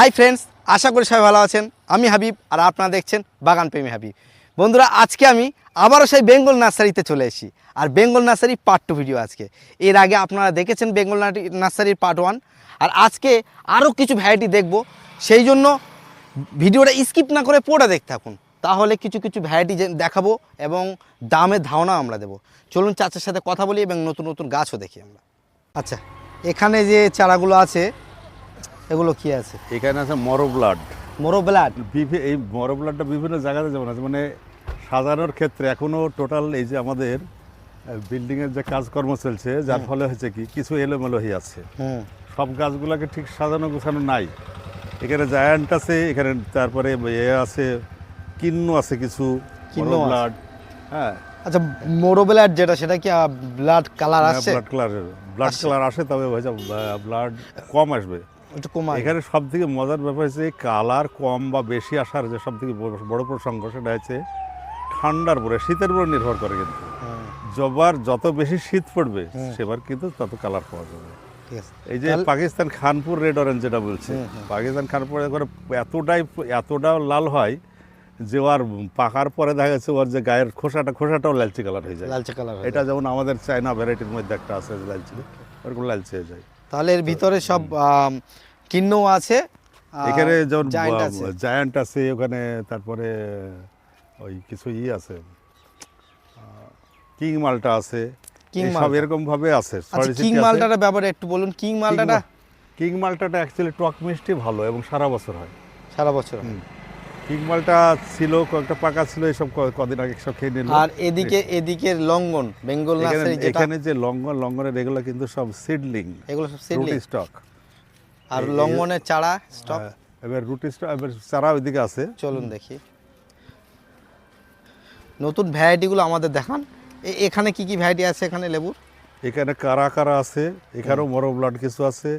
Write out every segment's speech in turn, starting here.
Hi friends আশা করি সবাই ভালো আছেন। আমি হাবিব আর আপনারা দেখছেন বাগান প্রেমী হাবিব। বন্ধুরা, আজকে আমি আবারও সেই বেঙ্গল নার্সারিতে চলে এসেছি। আর Bengal nursery part two video আজকে। এর আগে আপনারা দেখেছেন বেঙ্গল নার্সারির পার্ট ওয়ান আর আজকে আরও কিছু ভ্যারাইটি দেখব। সেই জন্য ভিডিওটা স্কিপ না করে পুরোটা দেখতে থাকুন। তাহলে কিছু কিছু ভ্যারাইটি দেখাবো এবং দামের ধারণা আমরা দেবো। চলুন চাচার সাথে কথা বলি এবং নতুন নতুন গাছও দেখি আমরা। আচ্ছা এখানে যে চারাগুলো আছে এগুলো কি আছে? এখানে আছে মরো ব্লাড মোরো ব্লাড এই মরো ব্লাডটা বিভিন্ন জায়গাতে যেমন আছে মানে সাজানোর ক্ষেত্রে এখনও টোটাল এই যে আমাদের বিল্ডিংয়ের যে কাজকর্ম চলছে যার ফলে হয়েছে কি কিছু এলোমেলো হয়ে আছে সব গাছগুলোকে ঠিক সাজানো গোছানো নাই। এখানে জায়ান্ট আছে এখানে তারপরে এ আছে কিন্ন আছে কিছু কিন্নু আছে। ব্লাড হ্যাঁ। আচ্ছা মোরো ব্লাড যেটা সেটা কি ব্লাড কালার আসছে ব্লাড কালারের ব্লাড কালার আসে। তবে হয়েছে ব্লাড কম আসবে। একটু কমা এখানে সব থেকে মজার ব্যাপার হচ্ছে কালার কম বা বেশি আসার যে সব থেকে বড়- বড় প্রসঙ্গ সেটা হচ্ছে ঠান্ডার উপরে শীতের উপর নির্ভর করে কিন্তু। জবার যত বেশি শীত পড়বে সেবার কিন্তু তত কালার পাওয়া যাবে। এই যে পাকিস্তান খানপুর রেড অরেঞ্জ যেটা বলছে হুম। পাকিস্তান খানপুর করে এতটাই এতটা লাল হয় যে ওর পাকার পরে দেখা যাচ্ছে ওর যে গায়ের খোসাটা খোসাটাও লালচে কালার হয়ে যায়। লালচে কালার এটা যেমন আমাদের চায়না ভ্যারাইটির মধ্যে একটা আছে লালচে ওরকম লালচে হয়ে যায়। তাহলে এর ভিতরে সব কিন্নু আছে এখানে যেমন জায়ান্ট আছে। ওখানে তারপরে ওই কিছু ই আছে। কিং মালটা আছে। King সব এরকম ভাবে আছে আচ্ছা কিং মালটার ব্যাপারে একটু বলুন কিং মালটাটা? কিং মালটাটা অ্যাকচুয়ালি টক মিষ্টি ভালো এবং সারা বছর হয়। সারা বছর হয়। হুম। কিং মালটা ছিল কয়েকটা পাকা ছিল এসব কদিন আগে সব খেয়ে নিল। আর এদিকে এদিকের লঙ্গন বেঙ্গল এখানে নার্সারি যেটা এখানে যে লঙ্গন লঙ্গনের এগুলো কিন্তু সব সিডলিং এগুলো সব সিডলিং। স্টক। আর লঙ্গনের চারা স্টক। এবার রুটি স্টক এবার চারা ওইদিকে আছে। চলুন দেখি। নতুন ভ্যারাইটিগুলো আমাদের দেখান। এখানে কি কি ভ্যারাইটি আছে এখানে লেবুর? এখানে কারা কারা আছে এখানেও মরো ব্লাড কিছু আছে।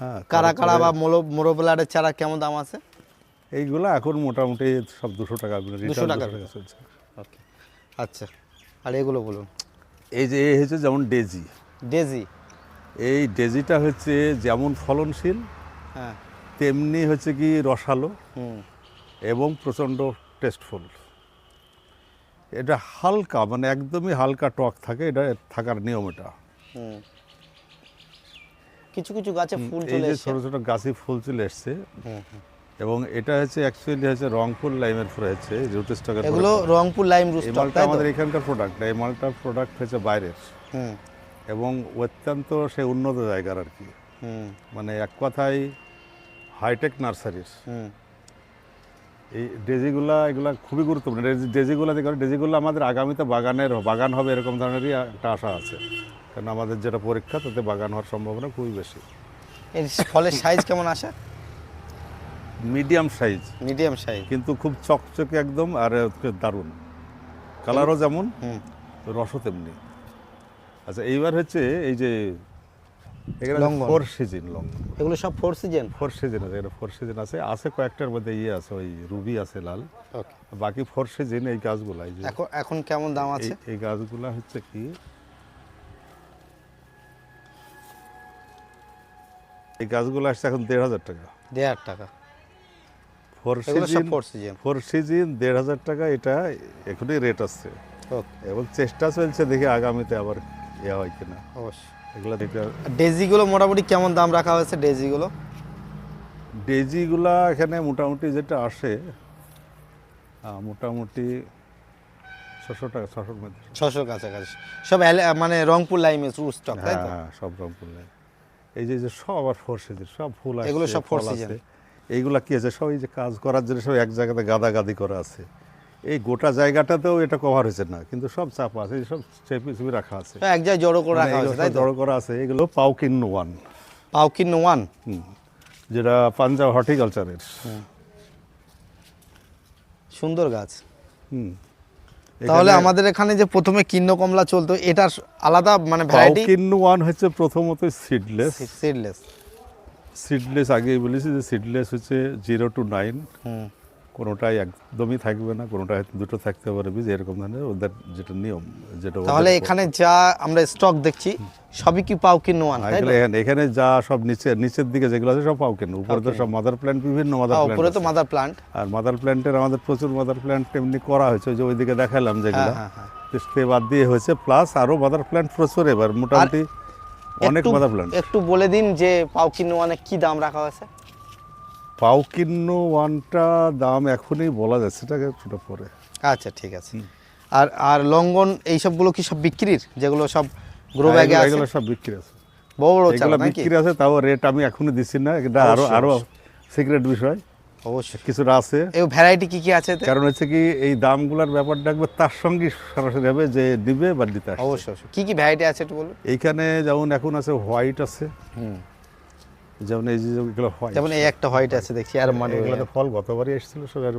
হ্যাঁ কারা কারা বা মোলো মোরোবেলারের চারা কেমন দাম আছে? এইগুলো এখন মোটামুটি সব দুশো টাকা দুশো টাকা চলছে। ওকে আচ্ছা আর এগুলো বলুন। এই যে এই হচ্ছে যেমন ডেজি। ডেজি? এই ডেজিটা হচ্ছে যেমন ফলনশীল হ্যাঁ। তেমনি হচ্ছে কি রসালো এবং প্রচণ্ড টেস্টফুল এটা হালকা মানে একদমই হালকা টক থাকে এটা থাকার নিয়ম এটা। হুম। কিছু কিছু গাছে ফুল এই চলে যে এসেছে। ছোট ছোট গাছে ফুল চলে এসছে। এবং এটা হচ্ছে অ্যাকচুয়ালি হচ্ছে রংপুর লাইমের ফলে হচ্ছে রুটি স্টকের এগুলো রংপুর লাইম মালটা তাই আমাদের এখানকার প্রোডাক্ট এই মালটার প্রোডাক্ট হচ্ছে বাইরের। হুম। এবং অত্যন্ত সে উন্নত জায়গার আর কি। হুম। মানে এক কথায় হাইটেক নার্সারির হুম। এই ডেজিগুলা এগুলা খুবই গুরুত্বপূর্ণ। ডেজি- ডেজিগুলা দেখো ডেজিগুলো আমাদের আগামীতে বাগানের বাগান হবে এরকম ধরনেরই একটা আশা আছে। কারণ আমাদের যেটা পরীক্ষা তাতে বাগান হওয়ার সম্ভাবনা খুবই বেশি। এর ফলের সাইজ কেমন আসে? Medium size. Medium size. কিন্তু খুব চকচকে একদম আর দারুণ। কালারও যেমন রসও তেমনি। আচ্ছা এইবার হচ্ছে এই যে এখানে ফোর সিজন লং এগুলো সব ফোর সিজন? ফোর সিজন আছে এখানে ফোর সিজন আছে। আছে কয়েকটার মধ্যে ইয়ে আছে ওই রুবি আছে লাল। বাকি ফোর সিজন এই গাছগুলো এই যে এখন এখন কেমন দাম আছে? এই- এই গাছগুলো হচ্ছে কি? এই গাছগুলো আসছে এখন দেড় হাজার টাকা। দেড় টাকা। ফোর সিজন ফোর সিজন দেড় হাজার টাকা এটা এখনই রেট আসছে। এবং চেষ্টা চলছে দেখি আগামীতে আবার ইয়ে হয় কিনা। অবশ্যই। এগুলো ডেজিগুলো মোটামুটি কেমন দাম রাখা হয়েছে ডেজিগুলো? ডেজিগুলা এখানে মোটামুটি যেটা আসে মোটামুটি ছশো টাকা ছশোর মধ্যে। ছশোর কাছাকাছি। সব মানে রংপুর লাইমে স্টক তাই হ্যাঁ হ্যাঁ সব ফুল লাগে। এই যে সব আর ফোর সিজন সব ফুল আছে এগুলো সব ফোর সিজন আছে। এইগুলা কি আছে? সব এই যে কাজ করার জন্য সব এক জায়গাতে গাদা গাদি করা আছে। এই গোটা জায়গাটাতেও এটা কভার হয়েছে না কিন্তু সব চাপা আছে সব চেপে চেপে রাখা আছে। এক জায়গায় জড়ো করে মানে রাখা তাই জড়ো করা আছে এগুলো পাউকিন ওয়ান। পাউকিন ওয়ান? যেটা পাঞ্জাব হর্টিকালচারের। সুন্দর গাছ। হুম। তাহলে আমাদের এখানে যে প্রথমে কিন্ন কমলা চলতো এটার আলাদা মানে ভ্যারাইটি পাউকিন ওয়ান হচ্ছে প্রথমত সিডলেস সিডলেস সিডলেস আগেই বলেছি যে সিডলেস হচ্ছে জিরো টু নাইন কোনোটাই একদমই থাকবে না কোনোটা হয়তো দুটো থাকতে পারে বীজ এরকম ধরনের ওদের যেটা নিয়ম যেটা তাহলে এখানে যা আমরা স্টক দেখছি সবই কি পাও কি নোয়ান তাই তো? এখানে- এখানে যা সব নিচে নিচের দিকে যেগুলো আছে সব পাও কেন উপরে তো সব মাদার প্ল্যান্ট বিভিন্ন মাদার হ্যাঁ, প্ল্যান্ট উপরে তো মাদার প্লান্ট আর মাদার প্ল্যান্টের আমাদের প্রচুর মাদার প্ল্যান্ট এমনি করা হয়েছে ওই যে ওইদিকে দেখালাম যেগুলো। হ্যাঁ, হ্যাঁ। বাদ দিয়ে হয়েছে প্লাস আরও মাদার প্ল্যান্ট প্রচুর এবার মোটামুটি অনেক মাদার প্ল্যান্ট একটু বলে দিন যে পাও কি কি দাম রাখা হয়েছে। পাউকিন্ন ওয়ানটা দাম এখনই বলা যাচ্ছে এটাকে ছোট পরে। আচ্ছা ঠিক আছে। আর আর লঙ্গন এই সবগুলো কি সব বিক্রির? যেগুলো সব গ্রো ব্যাগে আছে? এগুলো সব বিক্রি আছে। বড় বড় বিক্রি আছে তাও রেট আমি এখনও দিচ্ছি না এটা আরও আরও সিক্রেট বিষয়। অবশ্যই কিছুটা আছে। এই ভ্যারাইটি কি কি আছে কারণ হচ্ছে কি এই দামগুলোর ব্যাপারটা একবার তার সঙ্গে সরাসরি হবে যে দিবে বা দিতে। অবশ্যই কি কি ভ্যারাইটি আছে একটু বলুন? এইখানে যেমন এখন আছে হোয়াইট আছে। হুম। যেমন এই যে এগুলো হোয়াইট যেমন এই একটা হোয়াইট আছে দেখছি আর মানে এগুলোতে ফল গতবারই এসেছিল সব আর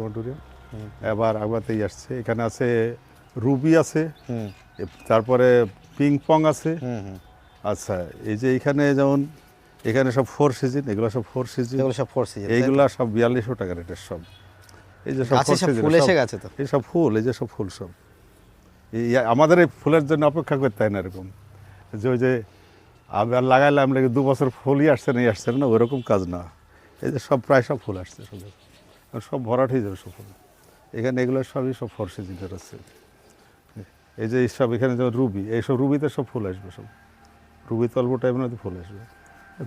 এবার আগবাতেই আসছে। এখানে আছে রুবি আছে। হুম। তারপরে পিং পং আছে। আচ্ছা এই যে এখানে যেমন এখানে সব ফোর সিজন এগুলো সব ফোর সিজন এগুলো সব ফোর সিজন এইগুলা সব বিয়াল্লিশশো টাকা রেটের সব। এই যে সব ফুল এসে গেছে তো? এই সব ফুল এই যে সব ফুল সব। এই আমাদের এই ফুলের জন্য অপেক্ষা করতে হয় না এরকম। যে ওই যে আবার লাগাইলাম লেগে দু বছর ফুলই আসছে না আসছে না ওইরকম কাজ না। এই যে সব প্রায় সব ফুল আসছে সব সব ভরাট হয়ে যাবে সব ফুল। এখানে এগুলো সবই সব ফোর সিজনের আছে। এই যে সব এখানে যেমন রুবি এইসব রুবিতে সব ফুল আসবে সব। রুবি তো অল্প টাইমের মধ্যে ফুল আসবে।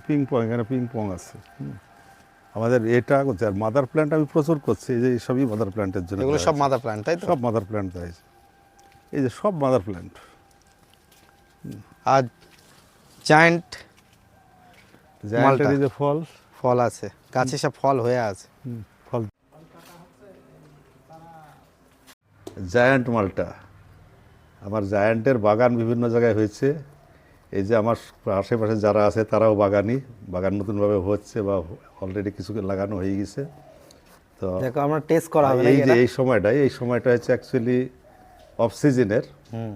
পিং পং এখানে পিং পং আছে। আমাদের এটা করছে আর মাদার প্ল্যান্ট আমি প্রচুর করছি এই যে সবই মাদার প্ল্যান্টের জন্য এগুলো সব মাদার প্ল্যান্ট তাই তো? সব মাদার প্ল্যান্ট হয়েছে। এই যে সব মাদার প্ল্যান্ট আর জায়েন্ট জায়ান্টের যে ফল। ফল আছে গাছে সব ফল হয়ে আছে। ফল। জায়ান্ট মালটা। আমার জায়ান্টের বাগান বিভিন্ন জায়গায় হয়েছে। এই যে আমার আশেপাশে যারা আছে তারাও বাগানি বাগান নতুনভাবে হচ্ছে বা অলরেডি কিছু লাগানো হয়ে গেছে। তো দেখো আমরা টেস্ট করা হবে এই যে এই সময়টা এই সময়টা হচ্ছে অ্যাকচুয়ালি অফ সিজনের হুম।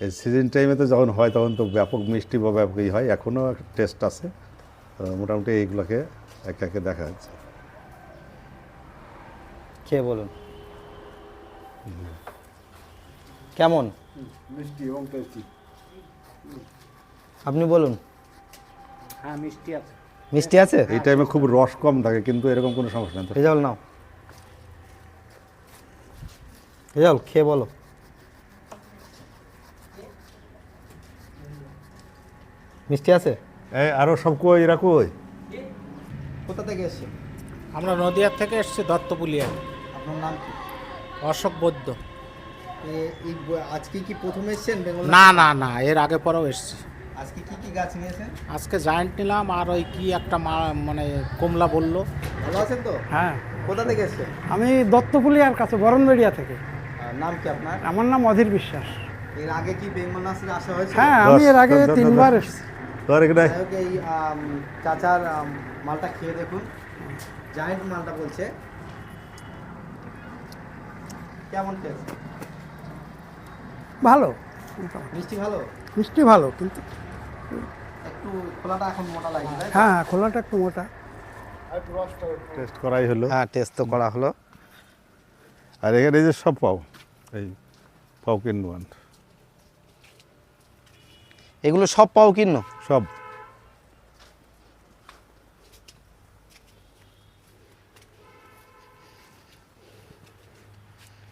এই সিজন টাইমে তো যখন হয় তখন তো ব্যাপক মিষ্টি বা ব্যাপক ই হয় এখনও টেস্ট আছে। তো মোটামুটি এইগুলোকে একে একে দেখা যাচ্ছে। খেয়ে বলুন। কেমন? মিষ্টি এবং টেস্টি আপনি বলুন। হ্যাঁ মিষ্টি আছে। মিষ্টি আছে? এই টাইমে খুব রস কম থাকে কিন্তু এরকম কোনো সমস্যা নেই তো। রেজাল নাও। রেজাল খেয়ে বলো। মিষ্টি আছে? এই আরও সব কই এরা কই? কোথা থেকে এসছে? আমরা নদিয়ার থেকে এসেছি দত্তপুলিয়া আপনার নাম কি? অশোক বৈদ্য। এই আজকে কি প্রথম এসেছেন বেঙ্গল না না না এর আগে পরেও এসেছি। আজকে কি কি গাছ নিয়েছেন? আজকে জায়েন্ট নিলাম আর ওই কি একটা মা মানে কমলা বলল। ভালো আছেন তো? হ্যাঁ। কোথা থেকে এসেছেন? আমি দত্তপুলিয়ার কাছে বরন্দরিয়া থেকে। নাম কি আপনার? আমার নাম অধীর বিশ্বাস। এর আগে কি বেঙ্গল নার্সারি আসা হয়েছে হ্যাঁ আমি এর আগে তিনবার। এসেছি। তোর এখানে এই চাচার মালটা খেয়ে দেখুন। জায়েন্ট মালটা বলছে। কেমন টেস্ট ভালো। মিষ্টি ভালো? মিষ্টি ভালো কিন্তু একটু খোলাটা এখন মোটা লাগছে তাই হ্যাঁ খোলাটা একটু মোটা। টেস্ট করাই হলো। হ্যাঁ টেস্ট তো করা হলো। আর এখানে এই যে সব পাও এই পাও কিন ওয়ান এগুলো সব পাও কিন্ন? সব।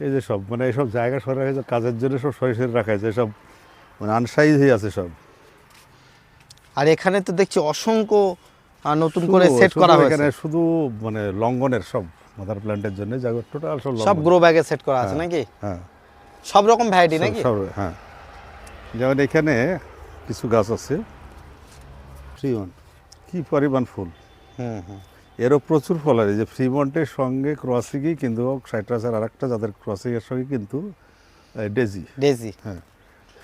এই যে সব মানে এইসব জায়গা সরে হয়েছে কাজের জন্য সব সরে সরে রাখা হয়েছে সব মানে আনসাইজ হয়ে আছে সব। আর এখানে তো দেখছি অসংখ্য নতুন করে সেট করা করা এখানে শুধু মানে লঙ্ঘনের সব মাদার প্ল্যান্টের জন্য জায়গা টোটাল সব সব গ্রো ব্যাগে সেট করা আছে হ্যাঁ, নাকি? হ্যাঁ। সব রকম ভ্যারাইটি নাকি? সব হ্যাঁ। যেমন এখানে কিছু গাছ আছে ফ্রিমন কি পরিমাণ ফুল। হুম হুম। এরও প্রচুর ফল আছে যে ফ্রিমন্টের সঙ্গে ক্রসিংই কিন্তু সাইট্রাসের আর একটা যাদের ক্রসিংয়ের সঙ্গে কিন্তু ডেজি ডেজি হ্যাঁ।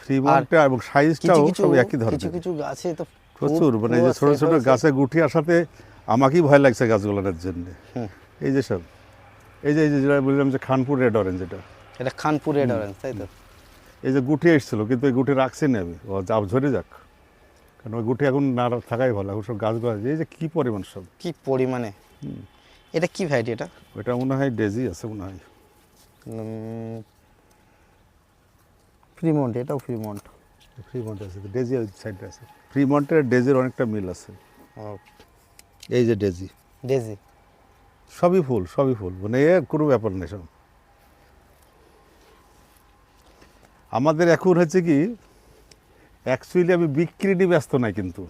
ফ্রিমন্টটা এবং সাইজটাও সব একই ধরনের। কিছু কিছু গাছে তো প্রচুর মানে যে ছোট ছোট গাছে গুটি আসাতে আমাকেই ভয় লাগছে গাছগুলোর জন্য। এই যে সব এই যে এই যে যেটা বললাম যে খানপুর রেড অরেঞ্জ এটা। এটা খানপুর রেড অরেঞ্জ তাই তো? এই যে গুটি এসেছিল কিন্তু এই গুটি রাখছি না আমি। ও ঝরে যাক। কারণ ওই গুটি এখন না থাকাই ভালো এখন সব গাছগুলো আছে। এই যে কি পরিমাণ সব? কি পরিমাণে? এটা কি ভ্যারাইটি এটা? ওটা মনে হয় ডেজি আছে মনে হয়। ফ্রিমন্ট এটাও ফ্রিমন্ট। ফ্রিমন্ট আছে ডেজি ওই সাইডে আছে। ফ্রিমন্টের ডেজির অনেকটা মিল আছে। এই যে ডেজি। ডেজি? সবই ফুল সবই ফুল মানে এ কোনো ব্যাপার নেই সব। আমাদের এখন হচ্ছে কি অ্যাকচুয়ালি আমি বিক্রি নিয়ে ব্যস্ত নাই কিন্তু।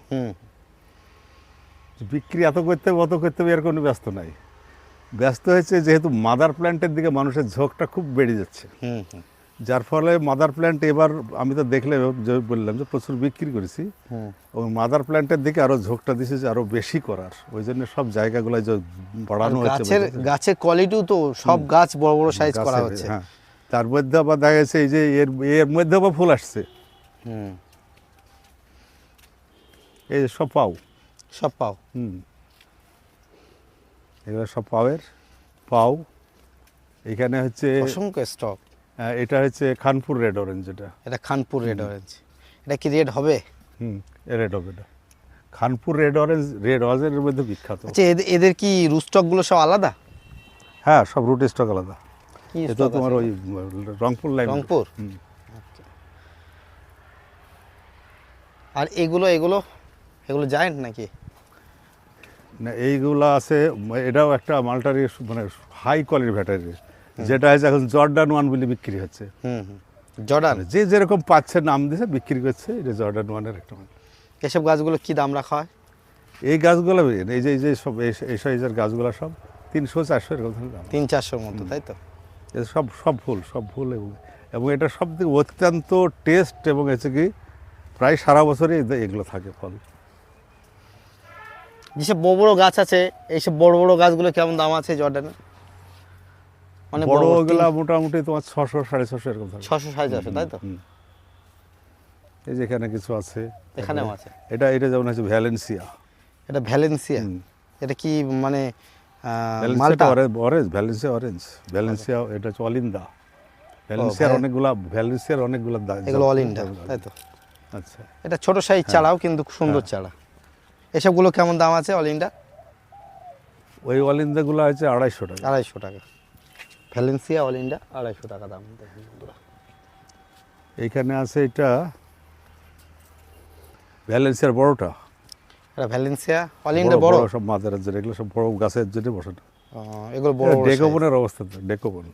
বিক্রি এত করতে হবে অত করতে হবে এর কোনো ব্যস্ত নাই। ব্যস্ত হয়েছে যেহেতু মাদার প্ল্যান্টের দিকে মানুষের ঝোঁকটা খুব বেড়ে যাচ্ছে। যার ফলে মাদার প্ল্যান্ট এবার আমি তো দেখলে বললাম যে প্রচুর বিক্রি করেছি। এবং মাদার প্ল্যান্টের দিকে আরও ঝোঁকটা দিছে যে আরও বেশি করার। ওই জন্য সব জায়গাগুলো বাড়ানো হচ্ছে গাছের গাছের কোয়ালিটিও তো সব গাছ বড় বড় সাইজ করা হচ্ছে। হ্যাঁ। তার মধ্যে আবার দেখা গেছে এই যে এর এর মধ্যে আবার ফুল আসছে। হুম। এই যে সব পাও। সব পাও। হুম। এগুলো সব পাওয়ের পাও। এখানে হচ্ছে অসংখ্য স্টক আহ, এটা হচ্ছে খানপুর রেড অরেঞ্জ এটা এটা খানপুর রেড অরেঞ্জ এটা কি রেড হবে? হুম রেড হবে এটা। খানপুর রেড অরেঞ্জ রেড অরেঞ্জের মধ্যে বিখ্যাত। আচ্ছা এদের- কি রুস্টকগুলো সব আলাদা? হ্যাঁ সব রুট স্টক আলাদা। এটা তোমার ওই রংপুর লাইন রংপুর? হুম। আর এগুলো এগুলো? এগুলো জায়েন্ট নাকি? না এইগুলো আছে এটাও একটা মালটারি মানে হাই কোয়ালিটি ব্যাটারি যেটা হচ্ছে এখন জর্ডান ওয়ান বলে বিক্রি হচ্ছে। হুম হুম। জর্ডান যে যেরকম পাচ্ছে নাম দিয়েছে বিক্রি করছে এটা জর্ডান ওয়ানের একটা। এসব গাছগুলো কি দাম রাখা হয়? এই গাছগুলো এই যে এই যে সব এই- এই সাইজের গাছগুলো সব তিনশো চারশো এরকম দাম। তিন চারশোর মতো তাই তো? সব সব ফুল সব ফুল এবং এবং এটা সব থেকে অত্যন্ত টেস্ট এবং হচ্ছে কি প্রায় সারা বছরই এগুলো থাকে ফল। যেসব বড় বড় গাছ আছে এইসব বড় বড় গাছগুলো কেমন দাম আছে জর্ডানে? অনেক বড় ওগুলা মোটামুটি তোমার ছশো সাড়ে ছশো এরকম থাকে। ছশো সাড়ে চারশো তাই তো? এই যে এখানে কিছু আছে এখানেও আছে? এটা এটা যেমন হচ্ছে ভ্যালেন্সিয়া। এটা ভ্যালেন্সিয়া? এটা কি মানে মালটা? অরেঞ্জ ভ্যালেন্সিয়া অরেঞ্জ ভ্যালেন্সিয়া এটা হচ্ছে অলিন্দা। ভ্যালেন্সিয়ার অনেকগুলা ভ্যালেন্সিয়ার অনেকগুলা এগুলো জাত- অল ইন্ডিয়া তাই তো? আচ্ছা। এটা ছোট সাইজ হ্যাঁ। চারাও কিন্তু খুব সুন্দর চারা। এসবগুলো কেমন দাম আছে অল ইন্ডিয়া ওই অলিন্দাগুলো হচ্ছে আড়াইশো টাকা। আড়াইশো টাকা। ভ্যালেন্সিয়া অল ইন্ডিয়া আড়াইশো টাকা দাম। দেখুন বন্ধুরা। এইখানে আছে এটা ভ্যালেন্সিয়ার বড়টা। এটা ভ্যালেন্সিয়া অল ইন্ডিয়া বড় সব মাদারের জন্য এগুলো সব বড় গাছের জন্য বসানো এগুলো বড় ডেকোবনের অবস্থা ডেকোবন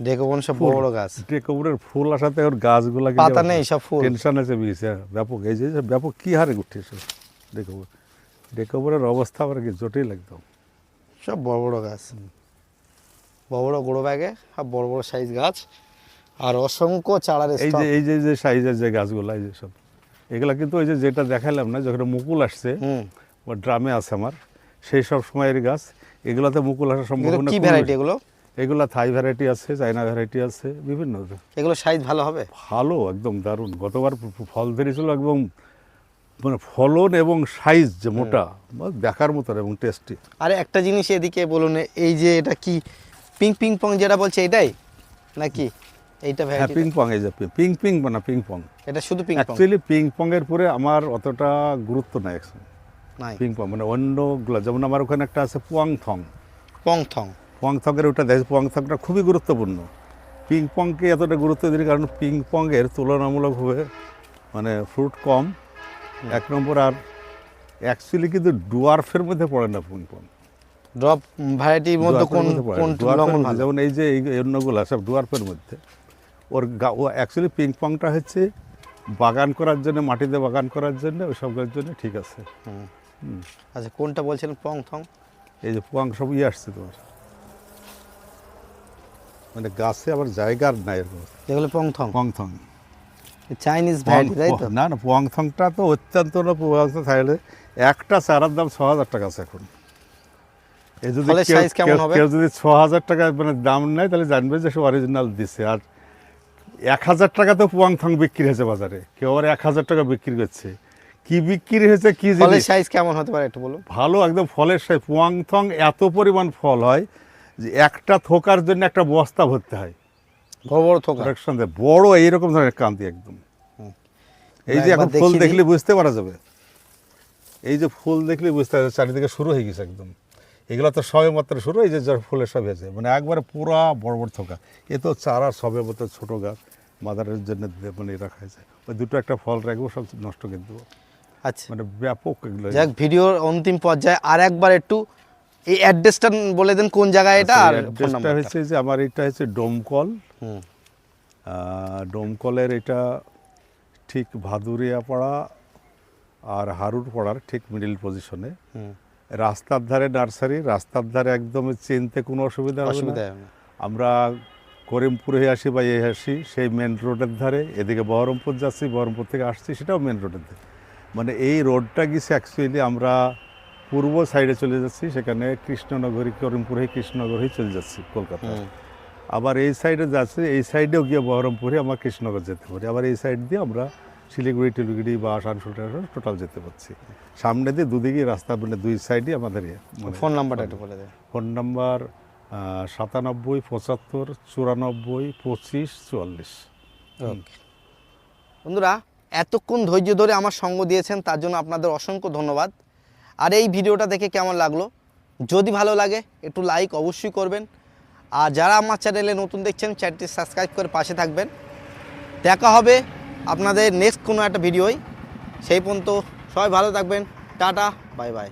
ডেকোবন সব বড় গাছ। ডেকোবনের ফুল আসাতে ওর গাছগুলা পাতা নেই সব ফুল। টেনশন আছে ব্যাপক। এই যে ব্যাপক কি হারে উঠছে ডেকোবর ডেকোবরের অবস্থা আবার কি জটিল একদম। সব বড় বড় গাছ। বড় বড় গোড়ো ব্যাগে আর বড় বড় সাইজ গাছ আর অসংখ্য চারার এই যে এই যে যে সাইজের যে গাছগুলো এই যে সব এগুলা কিন্তু ওই যে যেটা দেখালাম না যখন মুকুল আসছে হুম। ও ড্রামে আছে আমার সেই সব সময়ের গাছ এগুলাতে মুকুল আসার এগুলো সম্ভাবনা কি ভ্যারাইটি এগুলো? এগুলা থাই ভ্যারাইটি আছে চাইনা ভ্যারাইটি আছে বিভিন্ন। এগুলো সাইজ ভালো হবে? ভালো একদম দারুণ। গতবার ফল ধরেছিল একদম মানে ফলন এবং সাইজ যে মোটা মানে দেখার মতো এবং টেস্টি আরে একটা জিনিস এদিকে বলুন এই যে এটা কি পিং পিং পং যেটা বলছে এটাই? নাকি? এইটা হ্যাঁ পিং পং এই যে পিং পিং মানে পিং পং এটা শুধু ping pong actually ping pong এর পরে আমার অতটা গুরুত্ব নাই পিং পং মানে অন্যগুলো যেমন আমার ওখানে একটা আছে পুয়াং থং পং থং পুয়াং থংয়ের ওটা দেখে পুয়াং থংটা খুবই গুরুত্বপূর্ণ। পিং পংকে এতটা গুরুত্ব দিই কারণ পিং পংয়ের তুলনামূলকভাবে মানে ফ্রুট কম। এক নম্বর আর অ্যাকচুয়ালি কিন্তু ডুয়ার্ফের মধ্যে পড়ে না পিং পং ড্রপ ভ্যারাইটির মধ্যে কোন কোন যেমন এই যে এই অন্যগুলো সব ডুয়ার্ফের মধ্যে ওর গা- ও অ্যাকচুয়ালি পিং পংটা হচ্ছে বাগান করার জন্য মাটিতে বাগান করার জন্য ওই সবগুলোর জন্য ঠিক আছে। আচ্ছা কোনটা বলছেন পং থং এই যে পং সব ইয়ে আসছে তোমার। মানে গাছে আবার জায়গার নাই এরকম এগুলো পং থং পুয়াং থং চাইনিজ ভ্যারাইটি তাই তো? না না পুয়াং থংটা তো অত্যন্ত না পুয়াং থং থাকলে একটা চারার দাম ছ হাজার টাকা আছে এখন। এই যদি কেউ- কেমন হবে? কেউ যদি ছ হাজার টাকা মানে দাম নেয় তাহলে জানবে যে সে অরিজিনাল দিচ্ছে আর এক হাজার টাকা তো পুয়াং থং বিক্রি হয়েছে বাজারে। কেউ আবার এক হাজার টাকা বিক্রি করছে। কি বিক্রি হয়েছে কি জিনিস? সাইজ কেমন হতে পারে একটু বলুন? ভালো একদম ফলের সাই পুয়াং থং এত পরিমাণ ফল হয় যে একটা থোকার জন্য একটা বস্তা ভরতে হয়। বড় বড় থোকা? বড় এইরকম ধরনের কান্তি একদম। এই যে এখন ফুল দেখলে বুঝতে পারা যাবে। এই যে ফুল দেখলে বুঝতে পারা চারিদিকে শুরু হয়ে গেছে একদম। এগুলো তো সবে মাত্র শুরু এই যে যার ফুলের সব হয়েছে। মানে একবারে পুরা বড় বড় থোকা। এ তো চারা সবে মাত্র ছোটো গাছ মাদারের জন্য মানে রাখা হয়েছে ওই দুটো একটা ফল রাখব সব নষ্ট করে দেবো। আচ্ছা। মানে ব্যাপক এগুলো যাক ভিডিওর অন্তিম পর্যায়ে আর একবার একটু এই অ্যাড্রেসটা বলে দেন কোন জায়গায় এটা আর ফোন নাম্বার হচ্ছে যে আমার এটা হচ্ছে ডোমকল হুম। ডোমকলের এটা ঠিক ভাদুরিয়াপাড়া আর হারুর পাড়ার ঠিক মিডিল পজিশনে। রাস্তার ধারে নার্সারি রাস্তার ধারে একদম চিনতে কোনো অসুবিধা হবে অসুবিধা না। আমরা করিমপুর হয়ে আসি বা এ আসি সেই মেন রোডের ধারে এদিকে বহরমপুর যাচ্ছি বহরমপুর থেকে আসছি সেটাও মেন রোডের ধারে। মানে এই রোডটা গেছে অ্যাকচুয়ালি আমরা পূর্ব সাইডে চলে যাচ্ছি সেখানে কৃষ্ণনগরী করিমপুর হয়ে কৃষ্ণনগর হয়ে চলে যাচ্ছি কলকাতা। আবার এই সাইডে যাচ্ছে এই সাইডেও গিয়ে বহরমপুরে আমরা কৃষ্ণনগর যেতে পারি। আবার এই সাইড দিয়ে আমরা শিলিগুড়ি টিলিগুড়ি বা আসানসোল টোটাল যেতে পারছি। সামনে দিয়ে দুদিকে রাস্তা মানে দুই সাইডে আমাদের ইয়ে, মানে ফোন নাম্বারটা একটু বলে দেয় ফোন নাম্বার সাতানব্বই পঁচাত্তর চুরানব্বই পঁচিশ চুয়াল্লিশ। বন্ধুরা এতক্ষণ ধৈর্য ধরে আমার সঙ্গ দিয়েছেন তার জন্য আপনাদের অসংখ্য ধন্যবাদ। আর এই ভিডিওটা দেখে কেমন লাগল? যদি ভালো লাগে, একটু লাইক অবশ্যই করবেন। আর যারা আমার চ্যানেলে নতুন দেখছেন চ্যানেলটি সাবস্ক্রাইব করে পাশে থাকবেন। দেখা হবে আপনাদের নেক্সট কোনো একটা ভিডিওই সেই পর্যন্ত সবাই ভালো থাকবেন। Tata bye bye